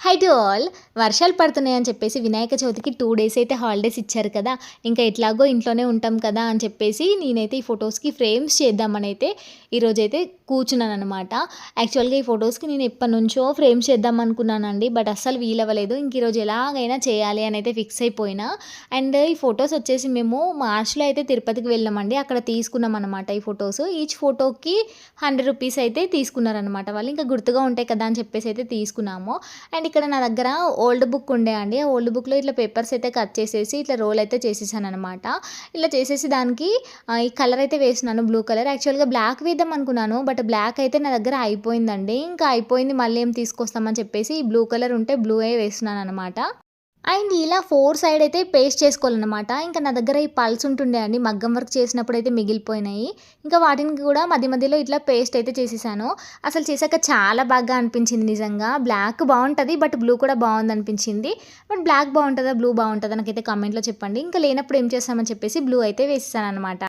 High to all వర్షాలు పడుతున్నాయని చెప్పేసి వినాయక చవితికి టూ డేస్ అయితే హాలిడేస్ ఇచ్చారు కదా. ఇంకా ఎట్లాగో ఇంట్లోనే ఉంటాం కదా అని చెప్పేసి నేనైతే ఈ ఫొటోస్కి ఫ్రేమ్స్ చేద్దామని అయితే ఈరోజైతే కూర్చున్నాను అనమాట యాక్చువల్గా ఈ ఫొటోస్కి నేను ఎప్పటి నుంచో ఫ్రేమ్స్ చేద్దాం అనుకున్నానండి. బట్ అస్సలు వీలవ్వలేదు. ఇంక ఈరోజు ఎలాగైనా చేయాలి అని అయితే ఫిక్స్ అయిపోయినా. అండ్ ఈ ఫొటోస్ వచ్చేసి మేము మార్చ్లో అయితే తిరుపతికి వెళ్ళామండి. అక్కడ తీసుకున్నాం అనమాట ఈ ఫొటోస్. ఈచ్ ఫోటోకి హండ్రెడ్ రూపీస్ అయితే తీసుకున్నారనమాట వాళ్ళు. ఇంకా గుర్తుగా ఉంటాయి కదా అని చెప్పేసి అయితే తీసుకున్నాము. అండ్ ఇక్కడ నా దగ్గర ఓల్డ్ బుక్ ఉండే అండి. ఓల్డ్ బుక్లో ఇట్లా పేపర్స్ అయితే కట్ చేసేసి ఇట్లా రోల్ అయితే చేసేసాను అనమాట ఇట్లా చేసేసి దానికి ఈ కలర్ అయితే వేసినాను బ్లూ కలర్. యాక్చువల్గా బ్లాక్ వేద్దాం అనుకున్నాను బట్ బ్లాక్ అయితే నా దగ్గర అయిపోయిందండి. ఇంకా అయిపోయింది మళ్ళీ ఏం తీసుకొస్తామని చెప్పేసి ఈ బ్లూ కలర్ ఉంటే బ్లూ ఏ వేస్తున్నాను అనమాట అండ్ ఇలా ఫోర్ సైడ్ అయితే పేస్ట్ చేసుకోవాలన్నమాట. ఇంకా నా దగ్గర ఈ పల్స్ ఉంటుండే అండి. మగ్గం వర్క్ చేసినప్పుడు అయితే మిగిలిపోయినాయి. ఇంకా వాటిని కూడా మధ్య మధ్యలో ఇట్లా పేస్ట్ అయితే చేసేసాను. అసలు చేశాక చాలా బాగా అనిపించింది నిజంగా. బ్లాక్ బాగుంటుంది బట్ బ్లూ కూడా బాగుంది అనిపించింది. బట్ బ్లాక్ బాగుంటుందా బ్లూ బాగుంటుందా నాకైతే కమెంట్లో చెప్పండి. ఇంకా లేనప్పుడు ఏం చేస్తామని చెప్పేసి బ్లూ అయితే వేసేసాను అనమాట